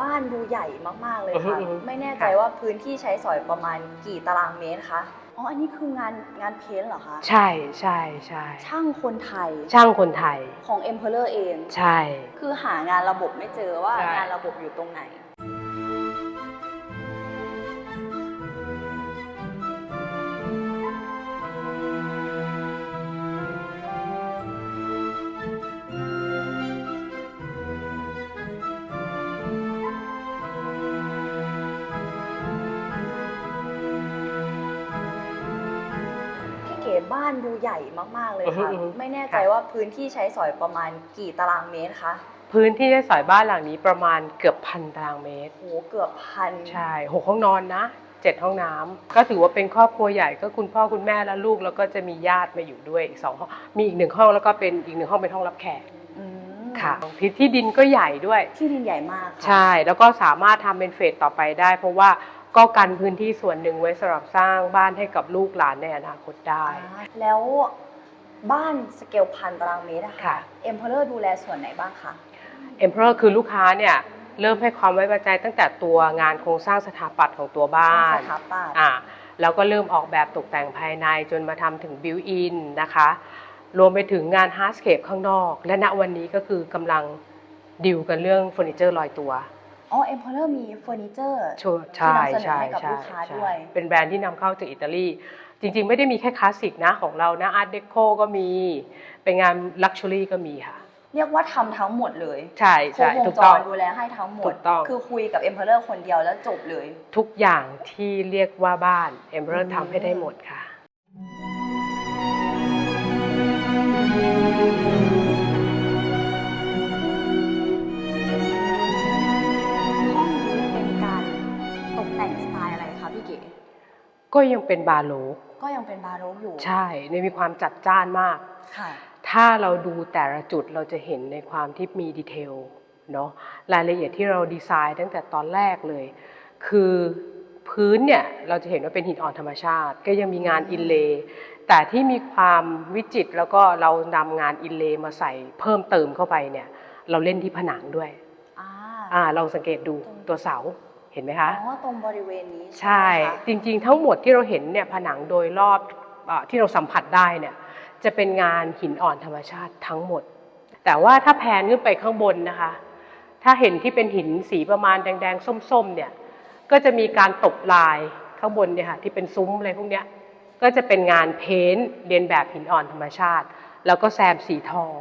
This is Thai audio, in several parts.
บ้านดูใหญ่มาก ๆ เลยค่ะอือฮึไม่แน่ใจว่าพื้นที่ใช้สอยประมาณกี่ตารางเมตรคะ อ๋อ อันนี้คืองานงานเพ้นท์เหรอคะ ใช่ใช่ใช่ช่างคนไทยช่างคนไทย ของ Emperor เอง ใช่ คือหางานระบบไม่เจอว่าใช่ งานระบบอยู่ตรงไหนานดูใหญ่มากๆเลยค่ะอือฮึไม่แน่ใจว่าพื้นที่ใช้สอยประมาณกี่ตารางเมตรคะพื้นที่ใช้สอยบ้านหลังนี้ประมาณเกือบพันตารางเมตร โหเกือบพันใช่หกห้องนอนนะเจ็ดห้องน้ำก็ถือว่าเป็นครอบครัวใหญ่ก็คุณพ่อคุณแม่และลูกแล้วก็จะมีญาติมาอยู่ด้วยอีกสองห้องมีอีกหนึ่งห้องแล้วก็เป็นอีกหนึ่งห้องเป็นห้องรับแขกอืมค่ะที่ที่ดินก็ใหญ่ด้วย ที่ดินใหญ่มากค่ะ ใช่แล้วก็สามารถทำเป็นเฟสต่อไปได้ เพราะว่า ก็กันพื้นที่ส่วนหนึ่งไว้สำหรับสร้างบ้านให้กับลูกหลานในอนาคตได้อ่าแล้วบ้านสเกลพันตารางเมตรอะค่ะค่ะ เอ็มเพอร์ดูแลส่วนไหนบ้างคะ เอ็มเพอร์คือลูกค้าเนี่ยเริ่มให้ความไว้วางใจตั้งแต่ตัวงานโครงสร้างสถาปัตย์ของตัวบ้าสน ถาปัตย์อ่าแล้วก็เริ่มออกแบบตกแต่งภายในจนมาทำถึงบิวอินนะคะ รวมไปถึงงานฮาร์ดสเคปข้างนอก และณวันนี้ก็คือกำลังดิวกันเรื่องเฟอร์นิเจอร์ลอยตัว อ๋อเอ็มเพอร์มีเฟอร์นิเจอร์ช่วยที่ใช่นำเสนอใช่ให้กับใช่ลูกค้าใช่ด้วย เป็นแบรนด์ที่นำเข้าจากอิตาลี จริงๆ ไม่ได้มีแค่คลาสสิกนะของเรานะอาร์ตเดโคก็มี เป็นงานลักชัวรี่ก็มีค่ะ เรียกว่าทำทั้งหมดเลยใช่ครบใช่วงถูกจต้อง รดูแลให้ทั้งหมถูด กต้อง คือคุยกับเอ็มเพอร์คนเดียวแล้วจบเลย ทุกอย่างที่เรียกว่าบ้านเอ็มเบออืร์มทำให้ได้หมดค่ะ ก็ยังเป็นบาโลกก็ยังเป็นบาโรกอยู่ ใช่ในมีความจัดจ้านมาก ค่ะ ถ้าเราดูแต่ละจุดเราจะเห็นในความที่มีดีเทลเนาะรายละเอียดที่เราดีไซน์ตั้งแต่ตอนแรกเลย คือพื้นเนี่ยเราจะเห็นว่าเป็นหินอ่อนธรรมชาติ ก็ยังมีงานอินเลย์แต่ที่มีความวิจิตรแล้วก็เรานำงานอินเลย์มาใส่เพิ่มเติมเข้าไปเนี่ย เราเล่นที่ผนังด้วยอ่าอ่าเราสังเกตดูตัวเสา เห็นไหมคะอ๋อตรงบริเวณนี้ใช่ไหมคะจริงๆ ทั้งหมดที่เราเห็นเนี่ยผนังโดยรอบเออที่เราสัมผัสได้เนี่ยจะเป็นงานหินอ่อนธรรมชาติทั้งหมด แต่ว่าถ้าแพนขึ้นไปข้างบนนะคะ ถ้าเห็นที่เป็นหินสีประมาณแดงๆ ส้มๆเนี่ยก็จะมีการตบลายข้างบนเนี่ยค่ะที่เป็นซุ้มอะไรพวกเนี้ยก็จะเป็นงานเพ้นท์เรียนแบบหินอ่อนธรรมชาติ แล้วก็แซมสีทอง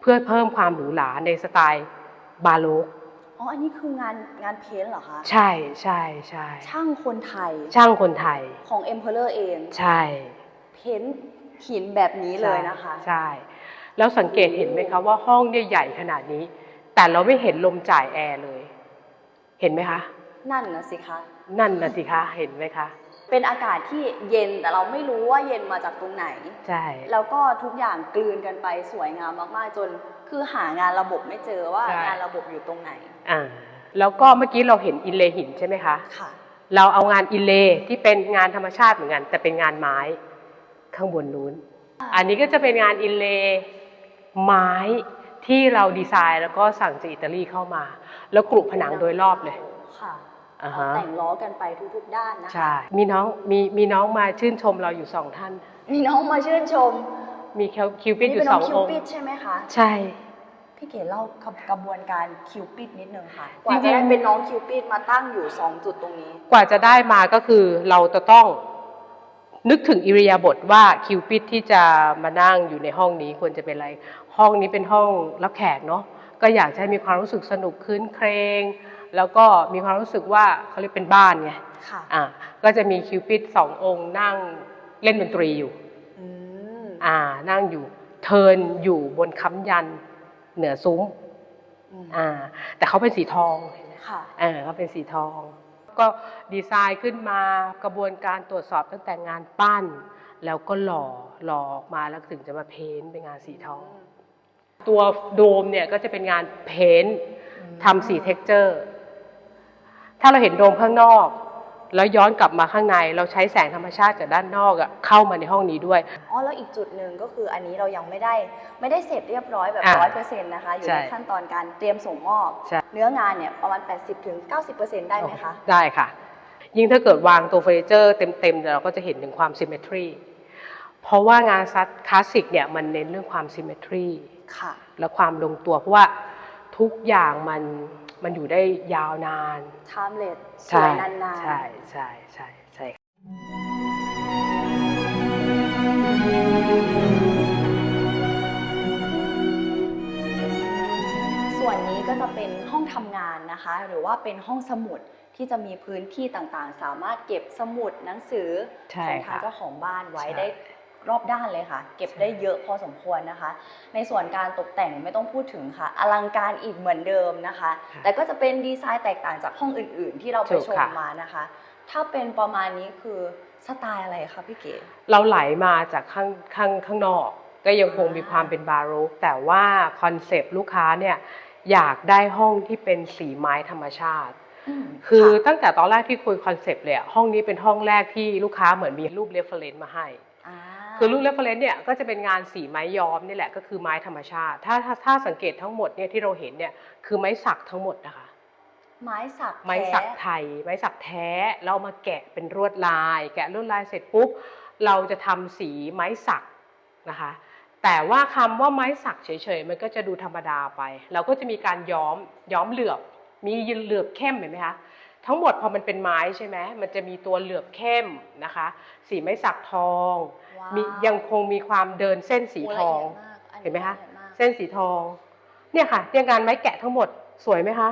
เพื่อเพิ่มความหรูหราในสไตล์บาโลก อ๋อ อันนี้คืองานงานเพ้นท์เหรอคะ ใช่ใช่ใช่ช่างคนไทยช่างคนไทย ของ Emperor เอง ใช่เพ้นท์หินแบบนี้เลยนะคะ ใช่ แล้วสังเกตเห็นไหมคะว่าห้องเนี่ยใหญ่ขนาดนี้ แต่เราไม่เห็นลมจ่ายแอร์เลย เห็นไหมคะ นั่นนะสิคะ นั่นนะสิคะ เห็นไหมคะ เป็นอากาศที่เย็นแต่เราไม่รู้ว่าเย็นมาจากตรงไหน ใช่ แล้วก็ทุกอย่างกลืนกันไปสวยงามมากๆจน คือหางานระบบไม่เจอว่าใช่ งานระบบอยู่ตรงไหน อ่าแล้วก็เมื่อกี้เราเห็นอินเลย์หินใช่ไหมคะ ค่ะ เราเอางานอินเลย์ที่เป็นงานธรรมชาติเหมือนกัน แต่เป็นงานไม้ข้างบนนู้น อันนี้ก็จะเป็นงานอินเลย์ไม้ที่เราดีไซน์แล้วก็สั่งจากอิตาลีเข้ามา แล้วกรุผนังโดยรอบเลยค่ะอ่าฮะแต่งล้อกันไปทุกๆด้านนะคะ ใช่มีน้องมีมีน้องมาชื่นชมเราอยู่สองท่าน มีน้องมาชื่นชม มีคิวปิดอยู่นี่เป็นสน้อองงคิวองค์ปิดใช่ไหมคะใช่พี่เก๋เล่ากระบวนการคิวปิดนิดนึงค่ะกจริว่างๆจะได้เป็นน้องคิวปิดมาตั้งอยู่2จุดตรงนี้ กว่าจะได้มาก็คือเราจะต้องนึกถึงอิริยาบถว่าคิวปิดที่จะมานั่งอยู่ในห้องนี้ควรจะเป็นอะไร ห้องนี้เป็นห้องรับแขกเนาะก็อยากจะให้มีความรู้สึกสนุกคืนเครง แล้วก็มีความรู้สึกว่าเขาเรียกเป็นบ้านไงค่ะอะก็จะมีคิวปิดสององค์นั่งเล่นดนตรีอยู่ อืมอ่านั่งอยู่เทิร์นอยู่บนค้ำยันเหนือซุ้มอืมอ่า แต่เขาเป็นสีทองค่ะเออเขาเป็นสีทอง ก็ดีไซน์ขึ้นมากระบวนการตรวจสอบตั้งแต่งานปั้น แล้วก็หล่อหล่อออกมาแล้วถึงจะมาเพ้นท์เป็นงานสีทอง ตัวโดมเนี่ยก็จะเป็นงานเพ้นท์ทำสีเท็กเจอร์ ถ้าเราเห็นโดมข้างนอก แล้วย้อนกลับมาข้างในเราใช้แสงธรรมชาติจากด้านนอกอะเข้ามาในห้องนี้ด้วย อ๋อแล้วอีกจุดหนึ่งก็คืออันนี้เรายังไม่ได้ไม่ได้เสร็จเรียบร้อยแบบอ่าร้อยเปอร์เซ็นต์นะคะอยู่ในใช่ขั้นตอนการเตรียมส่งมอบ ใช่ เนื้องานเนี่ยประมาณ 80-90%ได้ไหมคะ ได้ค่ะ ยิ่งถ้าเกิดวางตัวเฟอร์นิเจอร์เต็มๆเราก็จะเห็นถึงความ symmetry เพราะว่างานซัดคลาสสิกเนี่ยมันเน้นเรื่องความ symmetry ค่ะ และความลงตัวเพราะว่าทุกอย่างมัน มันอยู่ได้ยาวนาน timeless สวยนานๆ ใช่ใช่ใช่ใช่ค่ะส่วนนี้ก็จะเป็นห้องทำงานนะคะ หรือว่าเป็นห้องสมุดที่จะมีพื้นที่ต่างๆ สามารถเก็บสมุดหนังสือใช่ของทางค่ะเจ้าของบ้านไว้ใช่ได้ รอบด้านเลยค่ะ เก็บได้เยอะพอสมควรนะคะ ในส่วนการตกแต่งไม่ต้องพูดถึงค่ะ อลังการอีกเหมือนเดิมนะคะ แต่ก็จะเป็นดีไซน์แตกต่างจากห้องอื่น ๆ ที่เราไปถูกชมค่ะมานะคะ ถ้าเป็นประมาณนี้คือสไตล์อะไรคะพี่เก๋เราไหลมาจากข้างข้างข้างนอก ก็ยังคงมีความเป็นบาโรกแต่ว่าคอนเซปต์ลูกค้าเนี่ยอยากได้ห้องที่เป็นสีไม้ธรรมชาติมคือค่ะตั้งแต่ตอนแรกที่คุยคอนเซปต์เลยอะห้องนี้เป็นห้องแรกที่ลูกค้าเหมือนมีรูปเรฟเฟรนซ์มาให้า คือรูปเรฟเฟรนซ์เนี่ยก็จะเป็นงานสีไม้ย้อมนี่แหละก็คือไม้ธรรมชาติ ถ้าถ้าถ้าสังเกตทั้งหมดเนี่ยที่เราเห็นเนี่ยคือไม้สักทั้งหมดนะคะ ไม้สักไม้สักแท้ไทย ไม้สักแท้เราเอามาแกะเป็นลวดลาย แกะลวดลายเสร็จปุ๊บเราจะทำสีไม้สักนะคะ แต่ว่าคำว่าไม้สักเฉยๆมันก็จะดูธรรมดาไป เราก็จะมีการย้อมย้อมเหลือบ มีเหลือบเข้มเห็นไหมคะ ทั้งหมดพอมันเป็นไม้ใช่ไหมมันจะมีตัวเหลือบเข้มนะคะ สีไม้สักทองว้าว มียังคงมีความเดินเส้นสีโทองละเอียดากอัเห็นไหมคะลอียดากเส้นสีทอง เนี่ยค่ะเนี่ยงานไม้แกะทั้งหมดสวยไหมคะ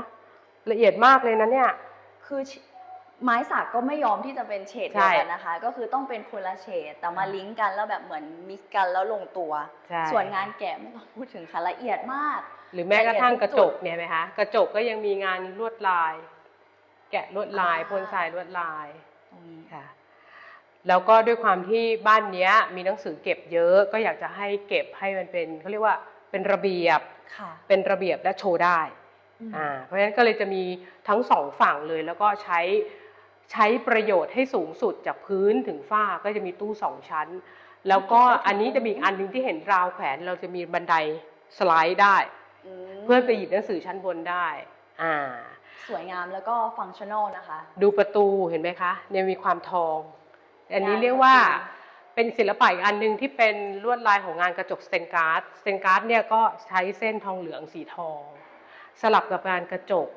ละเอียดมากเลยนะเนี่ย คือไม้สักก็ไม่ยอมที่จะเป็นเฉดเดียวกันนะคะ ก็คือต้องเป็นคนละเฉดแต่มาลิงก์กันแล้วแบบเหมือนมิกซ์กันแล้วลงตัว ใช่ ส่วนงานแกะไม่ต้องพูดถึงค่ะละเอียดมาก หรือแม้กระทั่งละเอีกยดระทุจกกจุดเนี่ยไหมคะ กระจกก็ยังมีงานลวดลาย แกะลวดลายอ่าพ่นทรายลวดลายตรงนี้ค่ะ แล้วก็ด้วยความที่บ้านเนี้ย มีหนังสือเก็บเยอะก็อยากจะให้เก็บให้มันเป็นเขาเรียกว่าเป็นระเบียบค่ะเป็นระเบียบและโชว์ได้อืมอ่าเพราะฉะนั้นก็เลยจะมีทั้งสองฝั่งเลยแล้วก็ใช้ใช้ประโยชน์ให้สูงสุดจากพื้นถึงฝ้าก็จะมีตู้สองชั้น แล้วก็อันนี้จะมีอีกอันหนึงที่เห็นราวแขวนเราจะมีบันไดสไลด์ได้มเพื่อไปหยิบหนังสือชั้นบนได้ อ่า สวยงามแล้วก็ฟังชั่นอลนะคะ ดูประตูเห็นไหมคะเนี่ยมีความทอง อันนี้งานเรียกว่าประตูเป็นศิลปะอีกอันหนึงที่เป็นลวดลายของงานกระจกสเตนการ์ดสเตนการ์ดเนี่ยก็ใช้เส้นทองเหลืองสีทอง สลับกับงานกระจก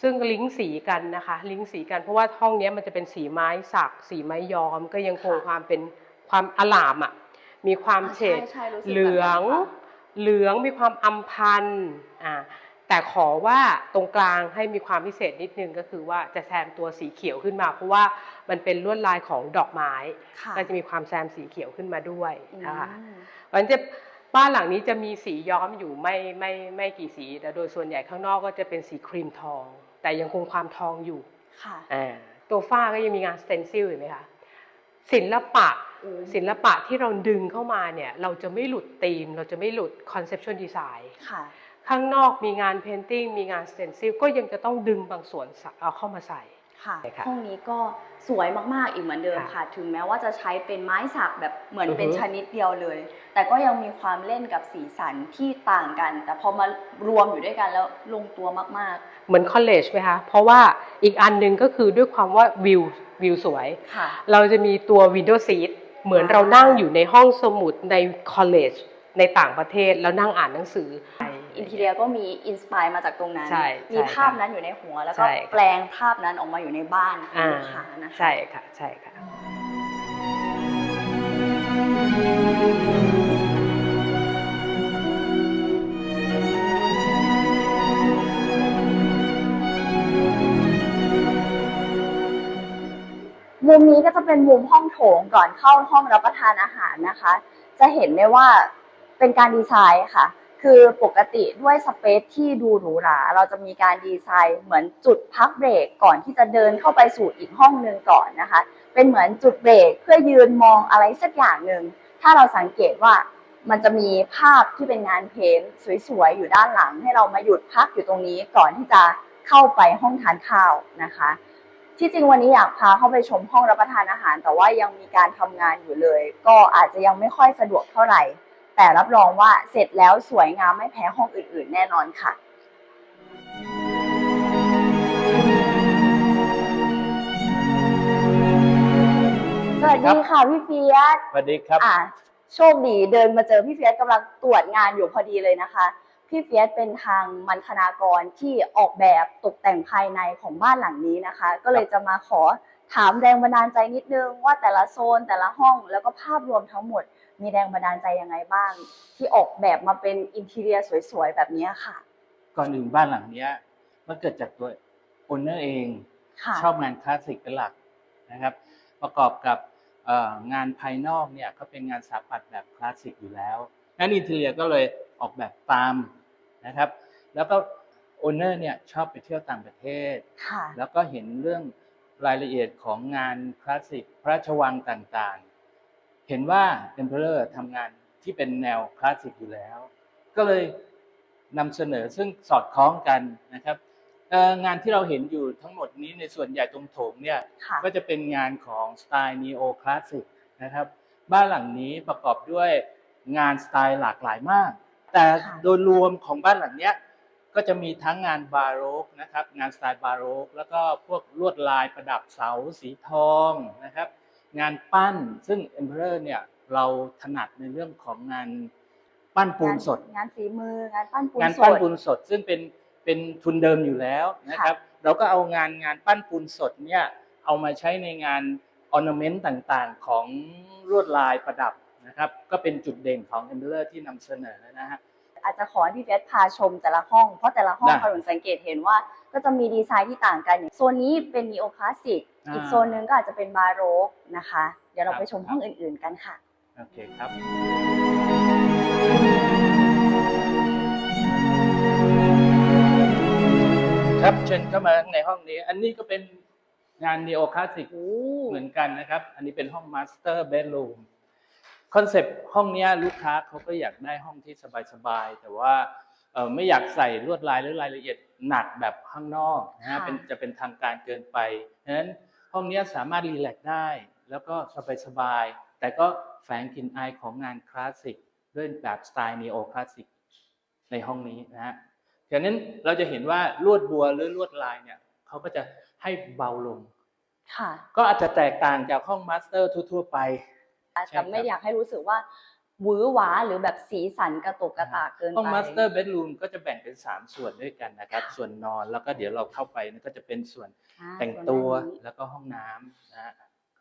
ซึ่งลิงก์สีกันนะคะ ลิงก์สีกันเพราะว่าห้องเนี้ยมันจะเป็นสีไม้สัก สีไม้ย้อม ก็ยังคงความเป็นความอลามอะมีความอ่าเฉใช่ดใช่รู้สึกเหลืองแบบนั้นค่ะเหลืองมีความอำพันธ์อ่า แต่ขอว่าตรงกลางให้มีความพิเศษนิดนึงก็คือว่าจะแซมตัวสีเขียวขึ้นมา เพราะว่ามันเป็นลวดลายของดอกไม้ค่ะก็จะมีความแซมสีเขียวขึ้นมาด้วยนะคะอืมมันจะบ้านหลังนี้จะมีสีย้อมอยู่ไม่ไม่ไม่กี่สีแต่โดยส่วนใหญ่ข้างนอกก็จะเป็นสีครีมทอง แต่ยังคงความทองอยู่ค่ะอ่าตัวฝ้าก็ยังมีงานสเตนซิลเห็นไหมคะศิลปะ อืมศิลปะที่เราดึงเข้ามาเนี่ย เราจะไม่หลุดธีม เราจะไม่หลุดคอนเซปชวลดีไซน์ ค่ะ ข้างนอกมีงานเพนติ้งมีงานสเตนซิลก็ยังจะต้องดึงบางส่วนเอาเข้ามาใส่ค่ะใช่ค่ะห้องนี้ก็สวยมากๆอีกเหมือนเดิมค่ะค่ะ ถึงแม้ว่าจะใช้เป็นไม้สักแบบเหมือนอือฮึเป็นชนิดเดียวเลย แต่ก็ยังมีความเล่นกับสีสันที่ต่างกัน แต่พอมารวมอยู่ด้วยกันแล้วลงตัวมากเหมือนคอลเลจไหมคะ เพราะว่าอีกอันหนึ่งก็คือด้วยความว่าวิววิวสวยๆค่ะเราจะมีตัว Windows Seat เหมือนอ่าเรานั่งอยู่ในห้องสมุดในคอลเลจในต่างประเทศแล้วนั่งอ่านหนังสือ อินทีเรียก็มีอินสปายมาจากตรงนั้น ใช่มีใช่ภาพค่ะนั้นอยู่ในหัว แล้วก็ใช่ค่ะ แปลงภาพนั้นออกมาอยู่ในบ้านของอ่าลูกค้านะคะ ใช่ค่ะ ใช่ค่ะ มุมนี้ก็จะเป็นมุมห้องโถงก่อนเข้าห้องรับประทานอาหารนะคะ จะเห็นได้ว่าเป็นการดีไซน์ค่ะ คือปกติด้วยสเปซที่ดูหรูหราเราจะมีการดีไซน์เหมือนจุดพักเบรกก่อนที่จะเดินเข้าไปสู่อีกห้องหนึ่งก่อนนะคะ เป็นเหมือนจุดเบรกเพื่อยืนมองอะไรสักอย่างหนึ่งถ้าเราสังเกตว่ามันจะมีภาพที่เป็นงานเพ้นท์สวยๆอยู่ด้านหลัง ให้เรามาหยุดพักอยู่ตรงนี้ก่อนที่จะเข้าไปห้องทานข้าวนะคะ ที่จริงวันนี้อยากพาเข้าไปชมห้องรับประทานอาหาร แต่ว่ายังมีการทำงานอยู่เลย ก็อาจจะยังไม่ค่อยสะดวกเท่าไหร่ แต่รับรองว่าเสร็จแล้วสวยงามไม่แพ้ห้องอื่น ๆ แน่นอนค่ะสวัสดีค่ะพี่เฟียสสวัสดีครับ อะโชคดีเดินมาเจอพี่เฟียสกำลังตรวจงานอยู่พอดีเลยนะคะ พี่เฟียสเป็นทางมันคณากรที่ออกแบบตกแต่งภายในของบ้านหลังนี้นะคะ ก็เลยจะมาขอถามแรงบันดาลใจนิดนึงว่าแต่ละโซนแต่ละห้องแล้วก็ภาพรวมทั้งหมด มีแรงบันดาลใจยังไงบ้าง ที่ออกแบบมาเป็นอินทีเรียสวยๆ แบบนี้ค่ะ ก่อนอื่นบ้านหลังเนี้ยมันเกิดจากตัวโอนเนอร์เองค่ะชอบงานคลาสสิกเป็นหลักนะครับ ประกอบกับเอ่องานภายนอกเนี่ยก็เป็นงานสถาปัตย์แบบคลาสสิกอยู่แล้วงั้นอินเทเรียก็เลยออกแบบตามนะครับ แล้วก็โอนเนอร์เนี่ยชอบไปเที่ยวต่างประเทศค่ะแล้วก็เห็นเรื่องรายละเอียดของงานคลาสสิกพระราชวังต่างๆ เห็นว่า Emperor ทำงานที่เป็นแนวคลาสสิกอยู่แล้ว ก็เลยนำเสนอซึ่งสอดคล้องกันนะครับเอ่องานที่เราเห็นอยู่ทั้งหมดนี้ในส่วนใหญ่ตรงโถงเนี่ยค่ะก็จะเป็นงานของสไตล์นีโอคลาสสิกนะครับ บ้านหลังนี้ประกอบด้วยงานสไตล์หลากหลายมาก แต่ค่ะโดยรวมของบ้านหลังเนี้ยก็จะมีทั้งงานบาโรกนะครับ งานสไตล์บาโรกแล้วก็พวกลวดลายประดับเสาสีทองนะครับ งานปั้น ซึ่ง Emperor เนี่ยเราถนัดในเรื่องของงานปั้นปูนสด งานฝีมืองานปั้นปูนงานสปั้นดปูนสด ซึ่งเป็นเป็นทุนเดิมอยู่แล้วนะครับ เราก็เอางานงานปั้นปูนสดเนี่ยเอามาใช้ในงานออร์นเมนต์ต่างๆ ของลวดลายประดับนะครับ ก็เป็นจุดเด่นของ e m b e r ที่นำเสนอนะฮะอาจจะขอให้พี่เฟียสพาชมแต่ละห้อง เพราะแต่ละห้องได้ขนุนสังเกตเห็นว่าก็จะมีดีไซน์ที่ต่างกันอย่างโซนนี้เป็นนีโอคลาสสิก อ่าอีกโซนหนึงก็อาจจะเป็นบาโรกนะคะ เดี๋ยวเราครับไปชมห้องอื่นๆกันค่ะ โอเคครับครับเชิญเข้ามาในห้องนี้ อันนี้ก็เป็นงานนีโอคลาสสิกเหมือนกันนะครับ อันนี้เป็นห้องมาสเตอร์เบด o ูมคอนเซปต์ห้องเนี้ยลูกค้าเขาก็อยากได้ห้องที่สบายๆแต่ว่าเอ่อไม่อยากใส่ลวดลายหรือรายละเอียดหนักแบบข้างนอกนะฮะค่ะเป็นจะเป็นทางการเกินไปฉะนั้น ห้องเนี้ยสามารถรีแลกซ์ได้ แล้วก็สบายๆแต่ก็แฝงกลิ่นอายของงานคลาสสิกด้วยแบบสไตล์นีโอคลาสสิกในห้องนี้นะฮะฉะนั้นเราจะเห็นว่าลวดบัวหรือลวดลายเนี่ยเขาก็จะให้เบาลงค่ะก็อาจจะแตกต่างจากห้องมาสเตอร์ทั่ว ๆ ไปใช่ครัแต่บไม่อยากให้รู้สึกว่า หวือหวาหรือแบบสีสันกระตุกกระตากเกินไปห้องมาสเตอร์เบดรูมก็จะแบ่งเป็น 3 ส่วนด้วยกันนะครับค่ะส่วนนอนแล้วก็เดี๋ยวเราเข้าไปนั่นก็จะเป็นส่วนอ่าแต่งตัวส่นด้านนี้แล้วก็ห้องน้ำนะฮะ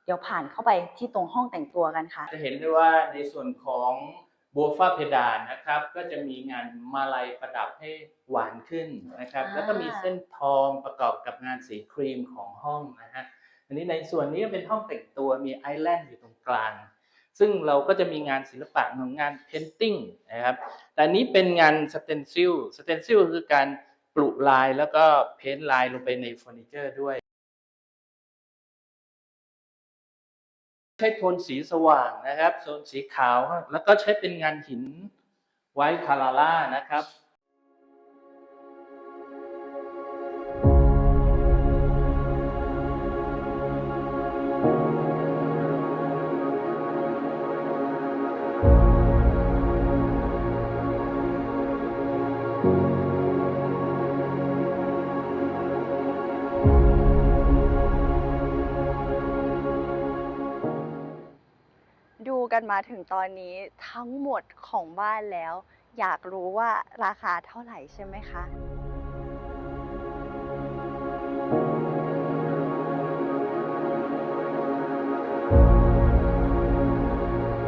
เดี๋ยวผ่านเข้าไปที่ตรงห้องแต่งตัวกันค่ะ จะเห็นได้ว่าในส่วนของบัวฟ้าเพดานนะครับ ก็จะมีงานมาลัยประดับให้หวานขึ้นนะครับอ่าแล้วก็มีเส้นทองประกอบกับงานสีครีมของห้องนะฮะอันนี้ในส่วนนี้เป็นห้องแต่งตัวมีไอแลนด์อยู่ตรงกลาง ซึ่งเราก็จะมีงานศิลปะของงานเพนติ้งนะครับ แต่นี้เป็นงานสเตนซิลสเตนซิลคือการปลุลายแล้วก็เพ้นท์ลายลงไปในเฟอร์นิเจอร์ด้วย ใช้โทนสีสว่างนะครับโทนสีขาว แล้วก็ใช้เป็นงานหินไวท์คาราล่านะครับ ดูกันมาถึงตอนนี้ทั้งหมดของบ้านแล้ว อยากรู้ว่าราคาเท่าไหร่ใช่ไหมคะ